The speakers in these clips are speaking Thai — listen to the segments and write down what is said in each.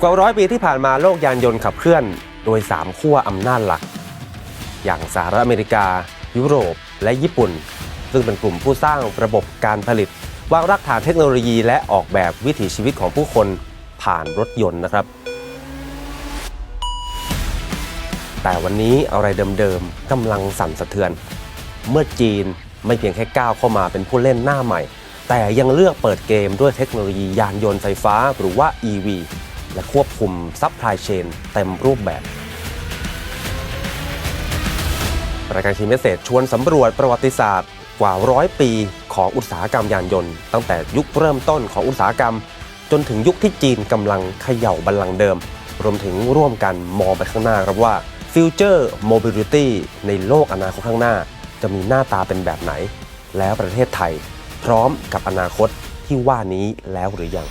กว่าร้อยปีที่ผ่านมาโลกยานยนต์ขับเคลื่อน โดย 3 ขั้วอำนาจหลัก อย่างสหรัฐอเมริกา ยุโรป และญี่ปุ่น ซึ่งเป็นกลุ่มผู้สร้างระบบการผลิต วางรากฐานเทคโนโลยีและออกแบบวิถีชีวิตของผู้คนผ่านรถยนต์นะครับ แต่วันนี้อะไรเดิมๆกำลังสั่นสะเทือน เมื่อจีนไม่เพียงแค่ก้าวเข้ามาเป็นผู้เล่นหน้าใหม่ แต่ยังเลือกเปิดเกมด้วยเทคโนโลยียานยนต์ไฟฟ้าหรือว่า EV และควบคุมซัพพลายเชนเต็มรูปแบบ รายการคีเมสเซจชวนสำรวจประวัติศาสตร์กว่าร้อยปีของอุตสาหกรรมยานยนต์ ตั้งแต่ยุคเริ่มต้นของอุตสาหกรรม จนถึงยุคที่จีนกำลังเขย่าบัลลังก์เดิม รวมถึงร่วมกันมองไปข้างหน้าครับว่า Future Mobility ในโลกอนาคตข้างหน้า จะมีหน้าตาเป็นแบบไหน แล้วประเทศไทย พร้อมกับอนาคตที่ว่านี้แล้วหรือยัง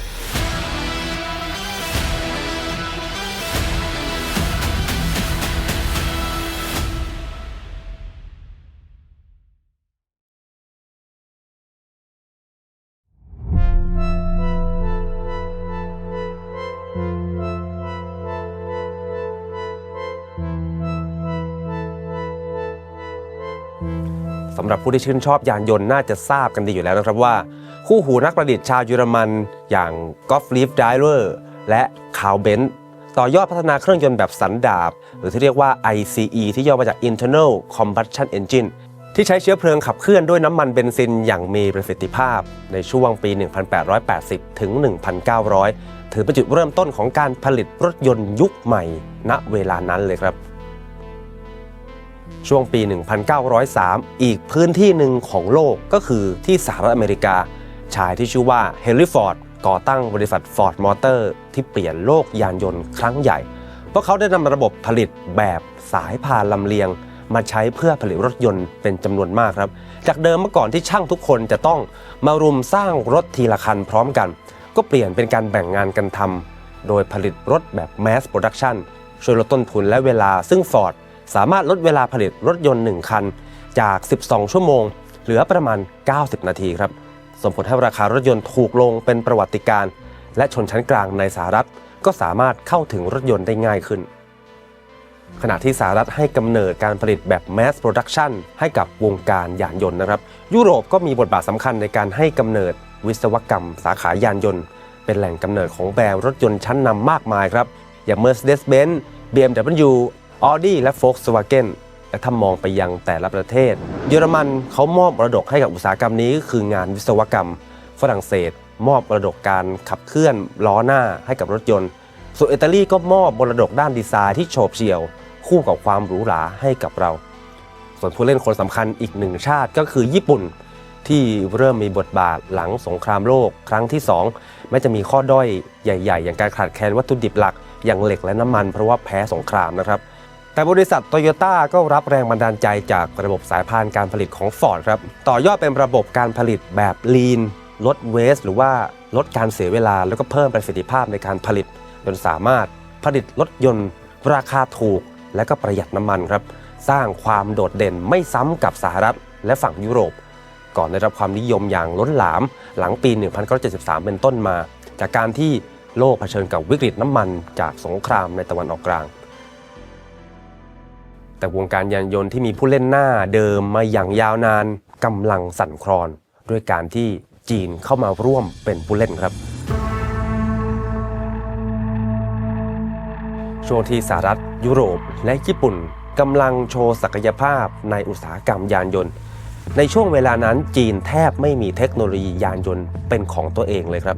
สำหรับผู้ที่ชื่นชอบยานยนต์น่าจะทราบกันดีอยู่แล้วนะครับว่า คู่หูนักประดิษฐ์ชาวเยอรมันอย่างกอฟลีฟไดเวอร์และคาวเบนต่อยอดพัฒนาเครื่องยนต์แบบสันดาบ หรือที่เรียกว่า ICE ที่ย่อมาจาก Internal Combustion Engine ที่ใช้เชื้อเพลิงขับเคลื่อนด้วยน้ำมันเบนซินอย่างมีประสิทธิภาพ ในช่วงปี 1880 ถึง 1900 ถือเป็นจุดเริ่มต้นของการผลิตรถยนต์ยุคใหม่ ณเวลานั้นเลยครับ ช่วงปี 1903 อีกพื้นที่หนึ่งของโลกก็คือที่สหรัฐอเมริกา ชายที่ชื่อว่าเฮนรี่ฟอร์ดก่อตั้งบริษัท Ford Motor ที่เปลี่ยนโลกยานยนต์ครั้งใหญ่ เพราะเขาได้นำระบบผลิตแบบสายพานลำเลียง มาใช้เพื่อผลิตรถยนต์เป็นจำนวนมากครับ จากเดิมเมื่อก่อนที่ช่างทุกคนจะต้องมารุมสร้างรถทีละคันพร้อมกัน ก็เปลี่ยนเป็นการแบ่งงานกันทำโดยผลิตรถแบบ mass production ช่วยลดต้นทุนและเวลาซึ่ง Ford สามารถลดเวลาผลิตรถยนต์ 1 คัน จาก 12 ชั่วโมง เหลือประมาณ 90 นาทีครับส่งผลให้ราคารถยนต์ถูกลงเป็นประวัติการและชนชั้นกลางในสหรัฐก็สามารถเข้าถึงรถยนต์ได้ง่ายขึ้น ขณะที่สหรัฐให้กำเนิดการผลิตแบบ mass production ให้กับวงการยานยนต์นะครับ ยุโรปก็มีบทบาทสำคัญในการให้กำเนิดวิศวกรรมสาขายานยนต์ เป็นแหล่งกำเนิดของแบรนด์รถยนต์ชั้นนำมากมายครับ อย่าง Mercedes-Benz BMW Audi และ Volkswagen และถ้ามองไปยังแต่ละประเทศ เยอรมันเขามอบมรดกให้กับอุตสาหกรรมนี้คืองานวิศวกรรม ฝรั่งเศส มอบมรดกการขับเคลื่อนล้อหน้าให้กับรถยนต์ ส่วนอิตาลีก็มอบมรดกด้านดีไซน์ที่โฉบเฉี่ยว คู่กับความหรูหราให้กับเรา ส่วนผู้เล่นคนสำคัญอีกหนึ่งชาติก็คือญี่ปุ่นที่เริ่มมีบทบาทหลังสงครามโลกครั้งที่2แม้จะมีข้อด้อยใหญ่ ๆ อย่างการขาดแคลนวัตถุดิบหลัก อย่างเหล็กและน้ำมันเพราะว่าแพ้สงครามนะครับ แต่บริษัทโตโยต้าก็รับแรงบันดาลใจจากระบบสายพานการผลิตของ Ford ครับ ต่อยอดเป็นระบบการผลิตแบบ Lean ลดเวสหรือว่าลดการเสียเวลาแล้วก็เพิ่มประสิทธิภาพในการผลิต จนสามารถผลิตรถยนต์ ราคาถูก และก็ประหยัดน้ำมันครับ สร้างความโดดเด่นไม่ซ้ำกับสหรัฐและฝั่งยุโรป ก่อนได้รับความนิยมอย่างล้นหลามหลังปี 1973 เป็นต้นมา จากการที่โลกเผชิญกับวิกฤตน้ำมันจากสงครามในตะวันออกกลาง แต่วงการยานยนต์ที่มีผู้เล่นหน้าเดิมมาอย่างยาวนานกำลังสั่นคลอน ด้วยการที่จีนเข้ามาร่วมเป็นผู้เล่นครับ ช่วงที่สหรัฐยุโรปและญี่ปุ่นกำลังโชว์ศักยภาพในอุตสาหกรรมยานยนต์ ในช่วงเวลานั้นจีนแทบไม่มีเทคโนโลยียานยนต์เป็นของตัวเองเลยครับ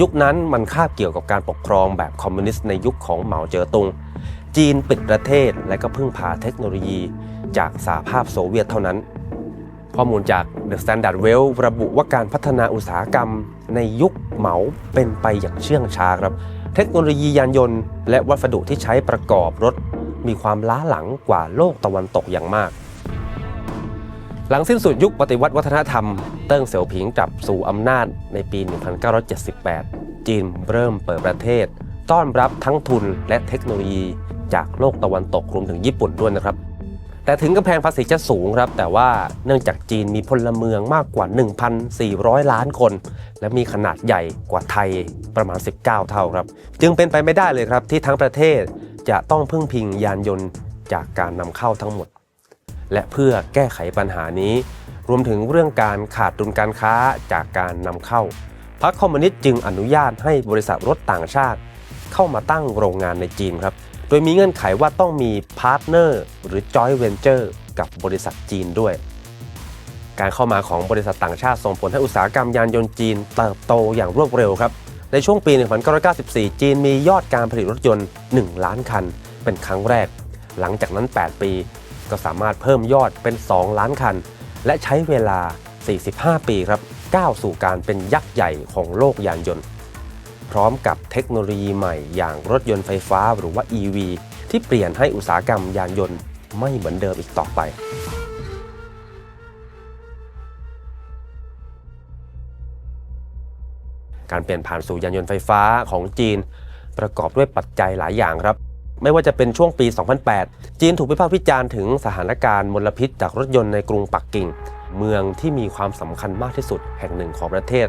ยุคนั้นมันคาบเกี่ยวกับการปกครองแบบคอมมิวนิสต์ในยุคของเหมาเจ๋อตุง จีนปิดประเทศและก็พึ่งพาเทคโนโลยีจากสหภาพโซเวียตเท่านั้น ข้อมูลจาก The Standard Well ระบุว่าการพัฒนาอุตสาหกรรมในยุคเหมาเป็นไปอย่างเชื่องช้าครับ เทคโนโลยียานยนต์ และวัสดุที่ใช้ประกอบรถ มีความล้าหลังกว่าโลกตะวันตกอย่างมาก หลังสิ้นสุดยุคปฏิวัติวัฒนธรรม เติ้งเสี่ยวผิงกลับสู่อำนาจในปี 1978 จีนเริ่มเปิดประเทศ ต้อนรับทั้งทุนและเทคโนโลยี จากโลกตะวันตกรวมถึงญี่ปุ่นด้วยนะครับ แต่ถึงกำแพงภาษีจะสูงครับ แต่ว่าเนื่องจากจีนมีพลเมืองมากกว่า 1,400 ล้านคน และมีขนาดใหญ่กว่าไทยประมาณ 19 เท่าครับ จึงเป็นไปไม่ได้เลยครับที่ทั้งประเทศจะต้องพึ่งพิงยานยนต์จากการนำเข้าทั้งหมด และเพื่อแก้ไขปัญหานี้ รวมถึงเรื่องการขาดดุลการค้าจากการนำเข้าพรรคคอมมิวนิสต์จึงอนุญาตให้บริษัทรถต่างชาติ เข้ามาตั้งโรงงานในจีนครับ ดยมีเงื่อนไขว่าต้องมีพาร์ทเนอร์หรือจอยเวนเจอร์กับบริษัทจีนด้วย การเข้ามาของบริษัทต่างชาติส่งผลให้อุตสาหกรรมยานยนต์จีนเติบโตอย่างรวดเร็วครับ ในช่วงปี 1994 จีนมียอดการผลิตรถยนต์ 1 ล้านคัน เป็นครั้งแรก หลังจากนั้น 8 ปี ก็สามารถเพิ่มยอดเป็น 2 ล้านคัน และใช้เวลา 45 ปีครับก้าวสู่การเป็นยักษ์ใหญ่ของโลกยานยนต์ พร้อมกับเทคโนโลยีใหม่อย่างรถยนต์ไฟฟ้าหรือว่า EV ที่เปลี่ยนให้อุตสาหกรรมยานยนต์ไม่เหมือนเดิมอีกต่อไปการเปลี่ยนผ่านสู่ยานยนต์ไฟฟ้าของจีน ประกอบด้วยปัจจัยหลายอย่างครับ ไม่ว่าจะเป็นช่วงปี 2008 จีนถูกวิพากษ์วิจารณ์ถึงสถานการณ์มลพิษจากรถยนต์ในกรุงปักกิ่ง เมืองที่มีความสำคัญมากที่สุดแห่งหนึ่งของประเทศ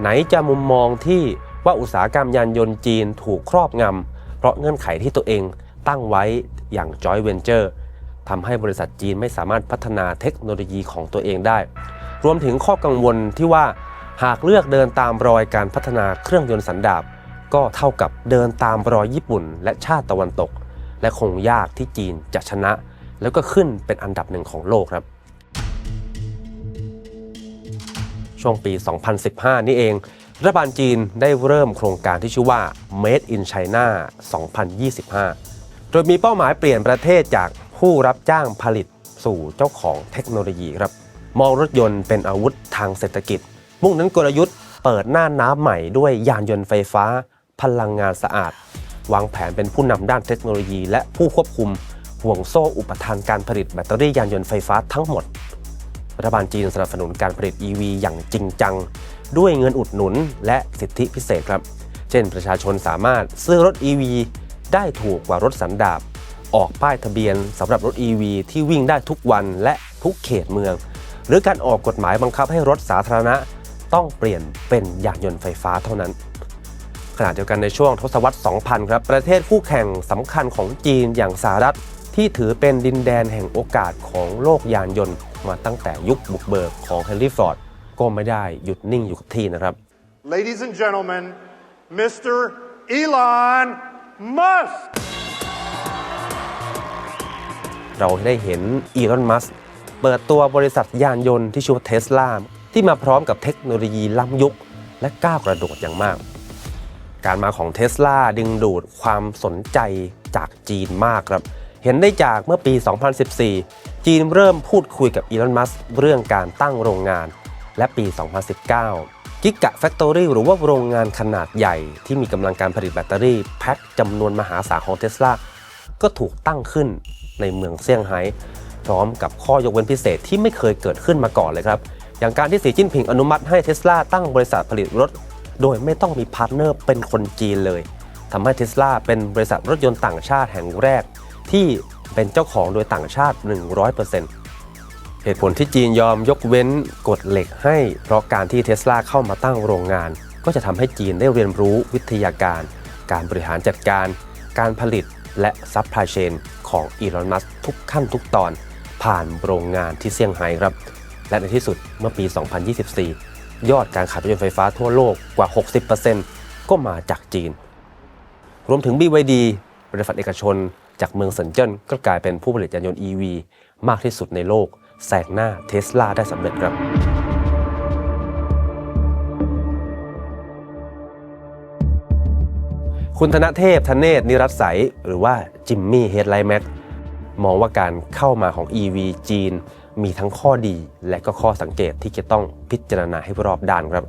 ไหนจะมุมมองที่ ว่าอุตสาหกรรมยานยนต์จีนถูกครอบงำ เพราะเงื่อนไขที่ตัวเองตั้งไว้อย่าง Joint Venture ทำให้บริษัทจีนไม่สามารถพัฒนาเทคโนโลยีของตัวเองได้ รวมถึงข้อกังวลที่ว่าหากเลือกเดินตามรอยการพัฒนาเครื่องยนต์สันดาปก็เท่ากับเดินตามรอยญี่ปุ่น และชาติตะวันตก และคงยากที่จีนจะชนะ แล้วก็ขึ้นเป็นอันดับหนึ่งของโลกครับช่วงปี 2015 นี่เอง รัฐบาลจีนได้เริ่มโครงการที่ชื่อว่า Made in China 2025 โดยมีเป้าหมายเปลี่ยนประเทศจากผู้รับจ้างผลิตสู่เจ้าของเทคโนโลยีครับ มองรถยนต์เป็นอาวุธทางเศรษฐกิจ มุ่งเน้นกลยุทธ์เปิดหน้าน้ำใหม่ด้วยยานยนต์ไฟฟ้า พลังงานสะอาด วางแผนเป็นผู้นำด้านเทคโนโลยี และผู้ควบคุมห่วงโซ่อุปทานการผลิตแบตเตอรี่ยานยนต์ไฟฟ้าทั้งหมด รัฐบาลจีนสนับสนุนการผลิต EV อย่างจริงจัง ด้วยเงินอุดหนุนและสิทธิพิเศษครับ เช่นประชาชนสามารถซื้อรถ EV ได้ถูกกว่ารถสันดาปออกป้ายทะเบียนสำหรับรถ EV ที่วิ่งได้ทุกวันและทุกเขตเมือง หรือการออกกฎหมายบังคับให้รถสาธารณะ ต้องเปลี่ยนเป็นยานยนต์ไฟฟ้าเท่านั้นขณะเดียวกันในช่วงทศวรรษ 2000 ครับ ประเทศคู่แข่งสำคัญของจีนอย่างสหรัฐ ที่ถือเป็นดินแดนแห่งโอกาสของโลกยานยนต์ มาตั้งแต่ยุคบุกเบิกของเฮนรี่ฟอร์ด ก็ไม่ได้หยุดนิ่งอยู่กับที่นะครับ Ladies and gentlemen, Mr. Elon Musk. เราได้เห็นอีลอนมัสเปิดตัวบริษัทยานยนต์ที่ชื่อว่าเทสลาที่มาพร้อมกับเทคโนโลยีล้ำยุค และก้าวกระโดดอย่างมาก การมาของเทสลาดึงดูดความสนใจจากจีนมากครับ เห็นได้จากเมื่อปี 2014 จีนเริ่มพูดคุยกับอีลอนมัสเรื่องการตั้งโรงงาน และปี 2019 กิกะแฟคทอรี่หรือว่าโรงงานขนาดใหญ่ที่มีกำลังการผลิตแบตเตอรี่แพ็คจำนวนมหาศาลของเทสลาก็ถูกตั้งขึ้นในเมืองเซี่ยงไฮ้พร้อมกับข้อยกเว้นพิเศษที่ไม่เคยเกิดขึ้นมาก่อนเลยครับ อย่างการที่สีจิ้นผิงอนุมัติให้เทสลาตั้งบริษัทผลิตรถ โดยไม่ต้องมีพาร์ทเนอร์เป็นคนจีนเลยทำให้เทสลาเป็นบริษัทรถยนต์ต่างชาติแห่งแรก ที่เป็นเจ้าของโดยต่างชาติ 100% เหตุผลที่จีนยอมยกเว้นกฎเหล็กให้ เพราะการที่เทสลาเข้ามาตั้งโรงงาน ก็จะทำให้จีนได้เรียนรู้วิทยาการ การบริหารจัดการ การผลิตและซัพพลายเชนของอีลอนมัสทุกขั้นทุกตอน ผ่านโรงงานที่เซี่ยงไฮ้ครับ และในที่สุดเมื่อปี 2024 ยอดการขายรถยนต์ไฟฟ้าทั่วโลกกว่า 60%ก็มาจากจีน รวมถึง BYD บริษัทเอกชน จากเมืองเซินเจิ้นก็กลายเป็นผู้ผลิตยานยนต์ EV มากที่สุดในโลก แซงหน้าเทสลาได้สำเร็จครับคุณธนเทพธเนศนิรัตใสหรือว่าจิมมี่เฮดไลท์แม็กมองว่าการเข้ามาของ EV จีน มีทั้งข้อดีและก็ข้อสังเกตที่จะต้องพิจารณาให้รอบด้านครับ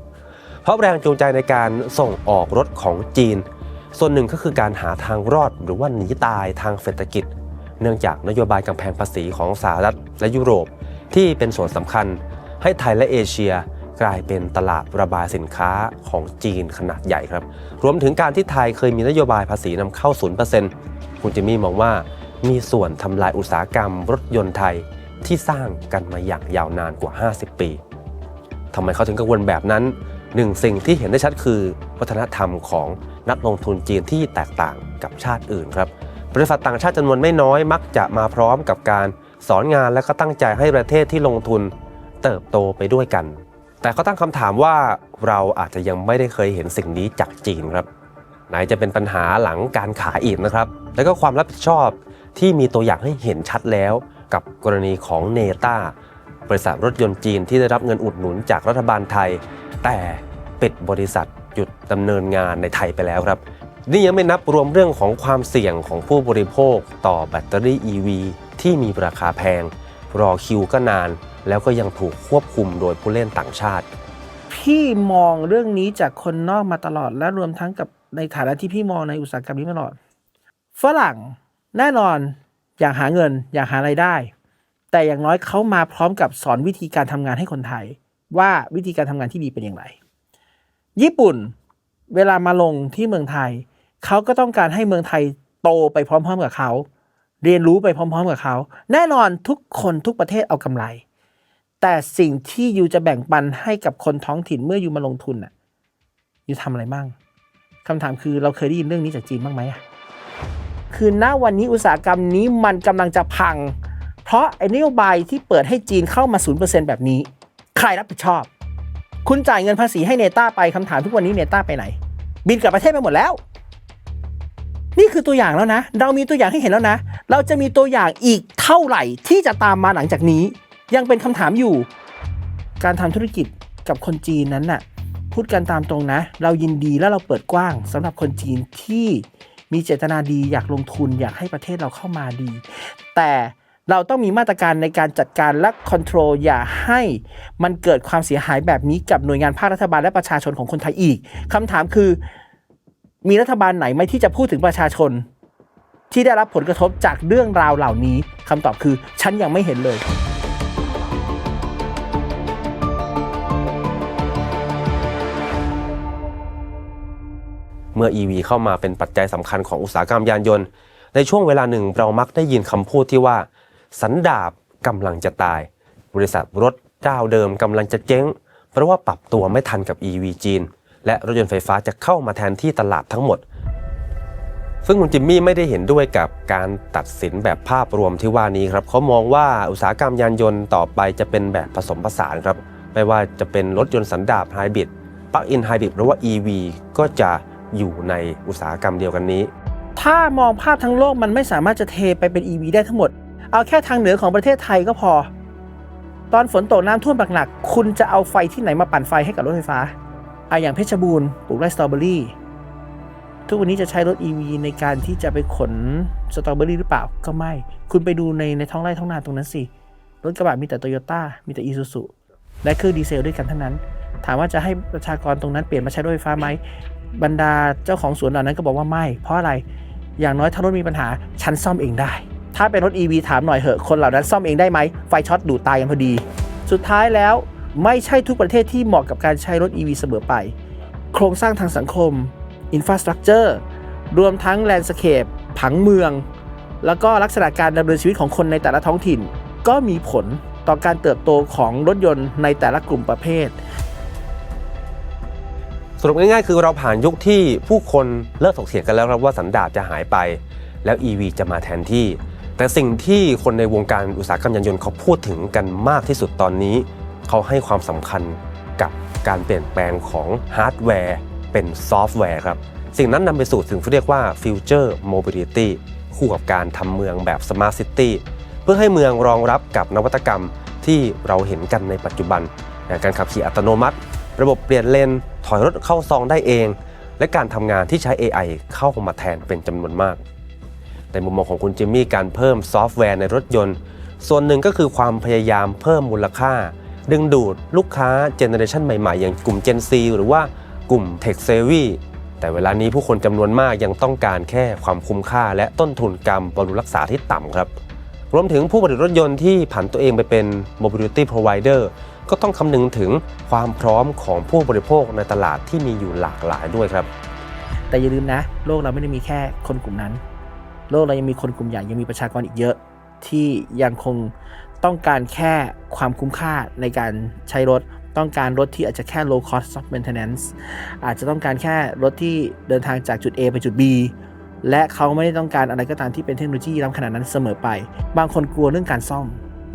เพราะแรงจูงใจในการส่งออกรถของจีน ส่วนหนึ่งก็คือการหาทางรอดหรือว่าหนีตายทางเศรษฐกิจ เนื่องจากนโยบายกำแพงภาษีของสหรัฐและยุโรป ที่เป็นส่วนสำคัญ ให้ไทยและเอเชียกลายเป็นตลาดระบายสินค้าของจีนขนาดใหญ่ครับ รวมถึงการที่ไทยเคยมีนโยบายภาษีนำเข้า 0%คุณจิมมี่มองว่ามีส่วนทำลายอุตสาหกรรมรถยนต์ไทยที่สร้างกันมาอย่างยาวนานกว่า 50 ปีทำไมเขาถึงกังวลแบบนั้นหนึ่งสิ่งที่เห็นได้ชัดคือ วัฒนธรรมของนักลงทุนจีนที่แตกต่างกับชาติอื่นครับ บริษัทต่างชาติจำนวนไม่น้อยมักจะมาพร้อมกับการสอนงานและก็ตั้งใจให้ประเทศที่ลงทุนเติบโตไปด้วยกัน แต่เขาตั้งคำถามว่าเราอาจจะยังไม่ได้เคยเห็นสิ่งนี้จากจีนครับ ไหนจะเป็นปัญหาหลังการขายอีกนะครับ แล้วก็ความรับผิดชอบที่มีตัวอย่างให้เห็นชัดแล้ว กับกรณีของเนต้าบริษัทรถยนต์จีนที่ได้รับเงินอุดหนุนจากรัฐบาลไทย แต่ปิดบริษัทหยุดดำเนินงานในไทยไปแล้วครับ นี่ยังไม่นับรวมเรื่องของความเสี่ยงของผู้บริโภคต่อแบตเตอรี่ EV ที่มีราคาแพง รอคิวก็นาน แล้วก็ยังถูกควบคุมโดยผู้เล่นต่างชาติ พี่มองเรื่องนี้จากคนนอกมาตลอดและรวมทั้งกับในฐานะที่พี่มองในอุตสาหกรรมนี้มาตลอด ฝรั่งแน่นอนอยากหาเงินอยากหาไรายได้ แต่อย่างน้อยเขามาพร้อมกับสอนวิธีการทำงานให้คนไทย ว่าวิธีการทำงานที่ดีเป็นอย่างไร ญี่ปุ่นเวลามาลงที่เมืองไทย เขาก็ต้องการให้เมืองไทยโตไปพร้อม ๆ กับเขา เรียนรู้ไปพร้อม ๆ กับเขา แน่นอนทุกคนทุกประเทศเอากำไร แต่สิ่งที่ยูจะแบ่งปันให้กับคนท้องถิ่นเมื่อยูมาลงทุนน่ะยูทำอะไรบ้างคำถามคือเราเคยได้ยินเรื่องนี้จากจีนบ้างไหมอะคือณวันนี้อุตสาหกรรมนี้มันกำลังจะพัง เพราะไอ้นโยบายที่เปิดให้จีนเข้ามา 0%แบบนี้ ใครรับผิดชอบ คุณจ่ายเงินภาษีให้เนต้าไปคำถามทุกวันนี้เนต้าไปไหน บินกลับประเทศไปหมดแล้ว นี่คือตัวอย่างแล้วนะ เรามีตัวอย่างให้เห็นแล้วนะ เราจะมีตัวอย่างอีกเท่าไหร่ที่จะตามมาหลังจากนี้ ยังเป็นคำถามอยู่ การทำธุรกิจกับคนจีนนั้นน่ะ พูดกันตามตรงนะ เรายินดีและเราเปิดกว้างสำหรับคนจีนที่มีเจตนาดีอยากลงทุนอยากให้ประเทศเราเข้ามาดี แต่เราต้องมีมาตรการในการจัดการและคอนโทรลอย่าให้มันเกิดความเสียหายแบบนี้กับหน่วยงานภาครัฐบาลและประชาชนของคนไทยอีกคำถามคือ มีรัฐบาลไหนไหมที่จะพูดถึงประชาชน ที่ได้รับผลกระทบจากเรื่องราวเหล่านี้คำตอบคือฉันยังไม่เห็นเลยเมื่อ EV เข้ามาเป็นปัจจัยสำคัญของอุตสาหกรรมยานยนต์ ในช่วงเวลาหนึ่งเรามักได้ยินคำพูดที่ว่า สันดาบกำลังจะตาย บริษัทรถเจ้าเดิมกำลังจะเจ๊ง เพราะว่าปรับตัวไม่ทันกับ EV จีน และรถยนต์ไฟฟ้าจะเข้ามาแทนที่ตลาดทั้งหมด ซึ่งคุณจิมมี่ไม่ได้เห็นด้วยกับการตัดสินแบบภาพรวมที่ว่านี้ครับเขามองว่าอุตสาหกรรมยานยนต์ต่อไปจะเป็นแบบผสมผสานครับไม่ว่าจะเป็นรถยนต์สันดาปไฮบริดปลั๊กอินไฮบริดหรือว่า EV ก็จะอยู่ในอุตสาหกรรมเดียวกันนี้ ถ้ามองภาพทั้งโลกมันไม่สามารถจะเทไปเป็น EV ได้ทั้งหมด เอาแค่ทางเหนือของประเทศไทยก็พอ ตอนฝนตกน้ำท่วมหนักๆคุณจะเอาไฟที่ไหนมาปั่นไฟให้กับรถไฟฟ้า อาอย่างเพชรบูรณ์ปลูกไร่สตรอเบอรี่ ทุกวันนี้จะใช้รถ EV ในการที่จะไปขนสตรอเบอรี่หรือเปล่าก็ไม่ คุณไปดูในในท้องไร่ท้องนาตรงนั้นสิ รถกระบะมีแต่โตโยต้ามีแต่อีซูซุและเครื่องดีเซลด้วยกันเทั้งนั้น ถามว่าจะให้ประชากรตรงนั้นเปลี่ยนมาใช้รถไฟฟ้าไหมบรรดาเจ้าของสวนเหล่านั้นก็บอกว่าไม่ เพราะอะไรอย่างน้อยถ้ารถมีปัญหาฉันซ่อมเองได้ ถ้าเป็นรถ EV ถามหน่อยเหอะคนเหล่านั้นซ่อมเองได้ไหมไฟช็อตดูดตายกันพอดี สุดท้ายแล้ว ไม่ใช่ทุกประเทศที่เหมาะกับการใช้รถ EV เสมอไป โครงสร้างทางสังคม Infrastructure รวมทั้ง Landscape ผังเมือง แล้วก็ลักษณะการดำเนินชีวิตของคนในแต่ละท้องถิ่น ก็มีผลต่อการเติบโตของรถยนต์ในแต่ละกลุ่มประเภท สรุปง่ายๆ คือเราผ่านยุคที่ผู้คนเลิกถกเถียงกันแล้วครับว่าสันดาปจะหายไป แล้ว EV จะมาแทนที่ แต่สิ่งที่คนในวงการอุตสาหกรรมยานยนต์เขาพูดถึงกันมากที่สุดตอนนี้ เขาให้ความสำคัญกับการเปลี่ยนแปลงของฮาร์ดแวร์เป็นซอฟต์แวร์ครับ สิ่งนั้นนำไปสู่สิ่งที่เรียกว่า Future Mobility คู่กับการทำเมืองแบบ Smart City เพื่อให้เมืองรองรับกับนวัตกรรมที่เราเห็นกันในปัจจุบัน การขับขี่อัตโนมัติ ระบบเปลี่ยนเลน ถอยรถเข้าซองได้เอง และการทำงานที่ใช้ AI เข้ามาแทนเป็นจำนวนมากในมุมมองของคุณจิมมี่การเพิ่มซอฟต์แวร์ในรถยนต์ ส่วนหนึ่งก็คือความพยายามเพิ่มมูลค่า ดึงดูดลูกค้าเจเนอเรชันใหม่ๆ อย่างกลุ่ม Gen Z หรือว่ากลุ่ม Tech Savvy แต่เวลานี้ผู้คนจำนวนมากยังต้องการแค่ความคุ้มค่า และต้นทุนการมบำรุงรักษาที่ต่ำครับ รวมถึงผู้ผลิตรถยนต์ที่ผันตัวเองไปเป็น mobility provider ก็ต้องคำนึงถึงความพร้อมของผู้บริโภคในตลาดที่มีอยู่หลากหลายด้วยครับ แต่อย่าลืมนะ โลกเราไม่ได้มีแค่คนกลุ่มนั้น โลกเรายังมีคนกลุ่มใหญ่ยังมีประชากรอีกเยอะที่ยังคง ต้องการแค่ความคุ้มค่าในการใช้รถ ต้องการรถที่อาจจะแค่ low cost of maintenance อาจจะต้องการแค่รถที่เดินทางจากจุด A ไปจุด B และเขาไม่ได้ต้องการอะไรก็ตามที่เป็นเทคโนโลยีล้ำขนาดนั้นเสมอไป บางคนกลัวเรื่องการซ่อม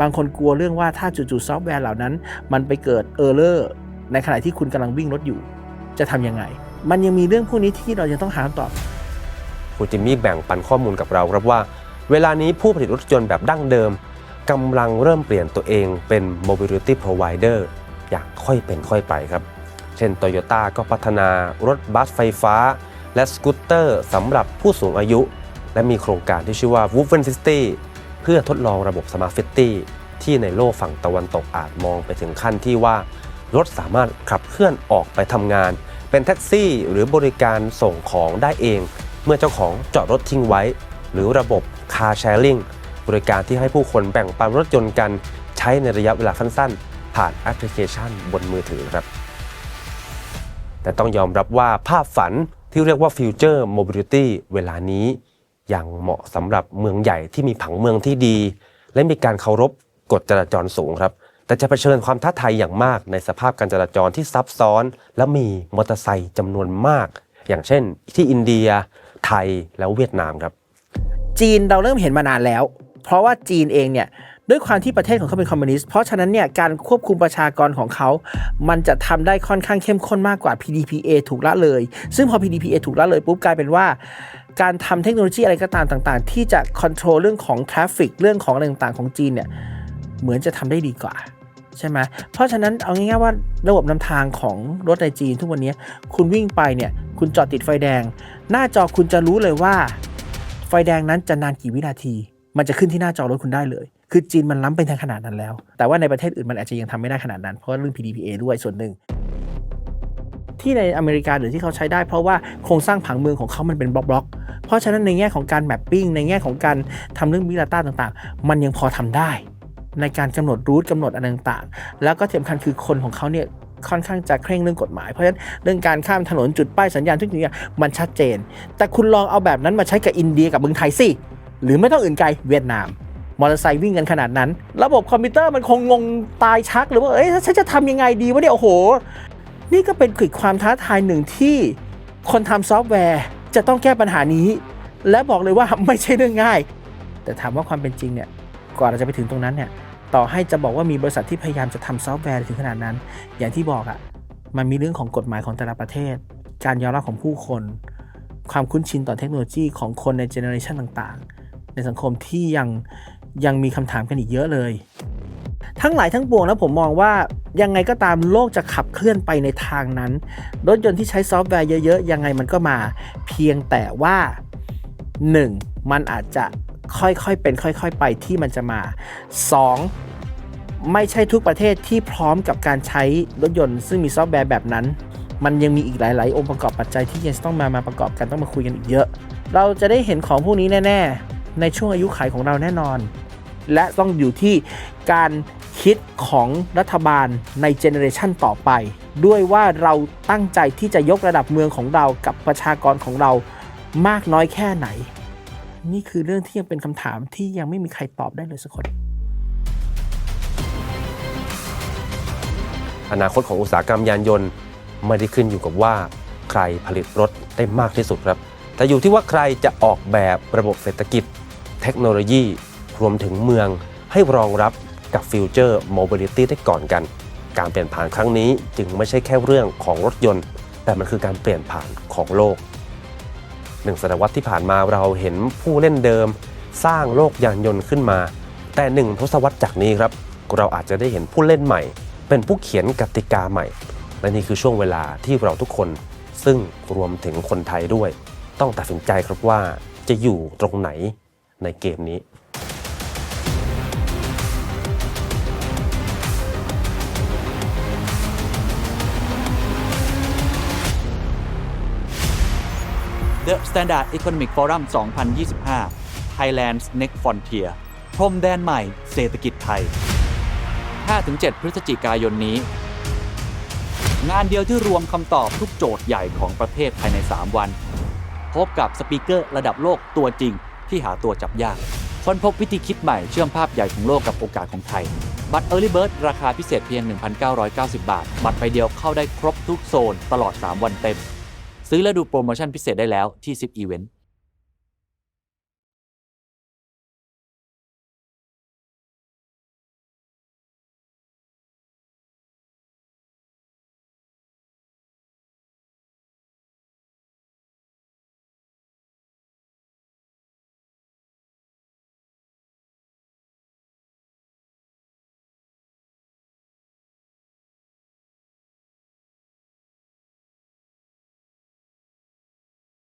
บางคนกลัวเรื่องว่าถ้าจู่ๆซอฟต์แวร์เหล่านั้น มันไปเกิดเออร์เลอร์ในขณะที่คุณกำลังวิ่งรถอยู่ จะทำยังไง มันยังมีเรื่องพวกนี้ที่เรายังต้องหาคำตอบคุณจิมมี่แบ่งปันข้อมูลกับเราครับว่า เวลานี้ผู้ผลิตรถยนต์แบบดั้งเดิม กำลังเริ่มเปลี่ยนตัวเองเป็น mobility provider อย่างค่อยเป็นค่อยไปครับ เช่น Toyota ก็พัฒนารถบัสไฟฟ้า และสกูตเตอร์สำหรับผู้สูงอายุ และมีโครงการที่ชื่อว่า w o o f e n City เพื่อทดลองระบบ Smart City ที่ในโลกฝั่งตะวันตกอาจมองไปถึงขั้นที่ว่ารถสามารถขับเคลื่อนออกไปทำงาน เป็นแท็กซี่หรือบริการส่งของได้เอง เมื่อเจ้าของจอดรถทิ้งไว้ หรือระบบ Car Sharing บริการที่ให้ผู้คนแบ่งปันรถยนต์กันใช้ในระยะเวลาสั้นๆ ผ่านแอปพลิเคชันบนมือถือครับ แต่ต้องยอมรับว่าภาพฝันที่เรียกว่า Future Mobility เวลานี้ยังเหมาะสำหรับเมืองใหญ่ที่มีผังเมืองที่ดี และมีการเคารพกฎจราจรสูงครับ แต่จะเผชิญความท้าทายอย่างมากในสภาพการจราจรที่ซับซ้อน และมีมอเตอร์ไซค์จำนวนมาก อย่างเช่น ที่อินเดีย ไทยแล้วเวียดนามครับ จีนเราเริ่มเห็นมานานแล้ว เพราะว่าจีนเองเนี่ยด้วยความที่ประเทศของเขาเป็นคอมมิวนิสต์ เพราะฉะนั้นเนี่ยการควบคุมประชากรของเขา มันจะทำได้ค่อนข้างเข้มข้นมากกว่า PDPA ถูกละเลย ซึ่งพอ PDPA ถูกละเลยปุ๊บกลายเป็นว่า การทำเทคโนโลยีอะไรก็ตามต่างๆ ที่จะค o n t r o l เรื่องของทราฟฟิกเรื่องของอะไรต่างๆของจีนเนี่ยเหมือนจะทำได้ดีกว่าใช่ไหมเพราะฉะนั้นเอาง่ายๆว่าระบบนำทางของรถในจีนทุกวันนี้คุณวิ่งไปเนี่ยคุณจอดติดไฟแดง หน้าจอคุณจะรู้เลยว่า ไฟแดงนั้นจะนานกี่วินาที มันจะขึ้นที่หน้าจอรถคุณได้เลย คือจีนมันล้ำไปทางขนาดนั้นแล้ว แต่ว่าในประเทศอื่นมันอาจจะยังทำไม่ได้ขนาดนั้น เพราะเรื่อง PDPA ด้วยส่วนหนึ่ง ที่ในอเมริกาหรือที่เขาใช้ได้ เพราะว่าโครงสร้างผังเมืองของเขามันเป็นบล็อกๆ เพราะฉะนั้นในแง่ของการแมปปิ้งในแง่ของการทำเรื่องบิล a ต้าต่างๆ มันยังพอทำได้ ในการกำหนดรูทกำหนดอะไรต่างๆ แล้วก็ที่สำคัญคือคนของเขาเนี่ยค่อนข้างจะเคร่งเรื่องกฎหมาย เพราะฉะนั้นเรื่องการข้ามถนนจุดป้ายสัญญาณทุกอย่างมันชัดเจน แต่คุณลองเอาแบบนั้นมาใช้กับอินเดียกับเมืองไทยสิ หรือไม่ต้องอื่นไกลเวียดนาม มอเตอร์ไซค์วิ่งกันขนาดนั้น ระบบคอมพิวเตอร์มันคงงงตายชัก หรือว่าเอ้ยฉันจะทำยังไงดีวะเนี่ยโอ้โห นี่ก็เป็นขีดความท้าทายหนึ่งที่คนทำซอฟต์แวร์จะต้องแก้ปัญหานี้ และบอกเลยว่าไม่ใช่เรื่องง่าย แต่ถามว่าความเป็นจริงเนี่ยกว่าเราจะไปถึงตรงนั้นเนี่ยต่อให้จะบอกว่ามีบริษัทที่พยายามจะทำซอฟต์แวร์ถึงขนาดนั้น อย่างที่บอกอะ่ะมันมีเรื่องของกฎหมายของแต่ละประเทศ การยอมรับของผู้คน ความคุ้นชินต่อเทคโนโลยีของคนในเจเนอเรชันต่างๆ ในสังคมที่ยังยังมีคำถามกันอีกเยอะเลย ทั้งหลายทั้งปวงแล้วผมมองว่ายังไงก็ตามโลกจะขับเคลื่อนไปในทางนั้น รถยนต์ที่ใช้ซอฟต์แวร์เยอะๆ ยังไงมันก็มา เพียงแต่ว่า 1. มันอาจจะค่อยๆเป็นค่อย ๆ ไปที่มันจะมา 2. ไม่ใช่ทุกประเทศที่พร้อมกับการใช้รถยนต์ซึ่งมีซอฟต์แวร์แบบนั้น มันยังมีอีกหลาย ๆ องค์ประกอบปัจจัยที่ยังต้องมามาประกอบกันต้องมาคุยกันอีกเยอะ เราจะได้เห็นของพวกนี้แน่ ๆ ในช่วงอายุขัยของเราแน่นอน และต้องอยู่ที่การคิดของรัฐบาลในเจเนอเรชันต่อไป ด้วยว่าเราตั้งใจที่จะยกระดับเมืองของเรากับประชากรของเรามากน้อยแค่ไหน นี่คือเรื่องที่ยังเป็นคำถามที่ยังไม่มีใครตอบได้เลยสักคนอนาคตของอุตสาหกรรมยานยนต์ไม่ได้ขึ้นอยู่กับว่าใครผลิตรถได้มากที่สุดครับ แต่อยู่ที่ว่าใครจะออกแบบระบบเศรษฐกิจ เทคโนโลยี รวมถึงเมืองให้รองรับกับฟิวเจอร์โมบิลิตี้ได้ก่อนกัน การเปลี่ยนผ่านครั้งนี้จึงไม่ใช่แค่เรื่องของรถยนต์ แต่มันคือการเปลี่ยนผ่านของโลกหนึ่งศตวรรษที่ผ่านมาเราเห็นผู้เล่นเดิม สร้างโลกยานยนต์ขึ้นมา แต่หนึ่งทศวรรษจากนี้ครับเราอาจจะได้เห็นผู้เล่นใหม่ เป็นผู้เขียนกติกาใหม่ และนี่คือช่วงเวลาที่เราทุกคน ซึ่งรวมถึงคนไทยด้วย ต้องตัดสินใจครับว่าจะอยู่ตรงไหน ในเกมนี้ The Standard Economic Forum 2025 Thailand's Next Frontier พรมแดนใหม่เศรษฐกิจไทย 5-7 พฤศจิกายนนี้ งานเดียวที่รวมคำตอบทุกโจทย์ใหญ่ของประเทศภายใน 3 วัน พบกับสปีกเกอร์ระดับโลกตัวจริง ที่หาตัวจับยาก ค้นพบวิธีคิดใหม่เชื่อมภาพใหญ่ของโลกกับโอกาสของไทย บัตร Early Bird ราคาพิเศษเพียง 1,990 บาท บัตรใบเดียวเข้าได้ครบทุกโซนตลอด 3 วันเต็ม ซื้อและดูโปรโมชั่นพิเศษได้แล้วที่ 10 Event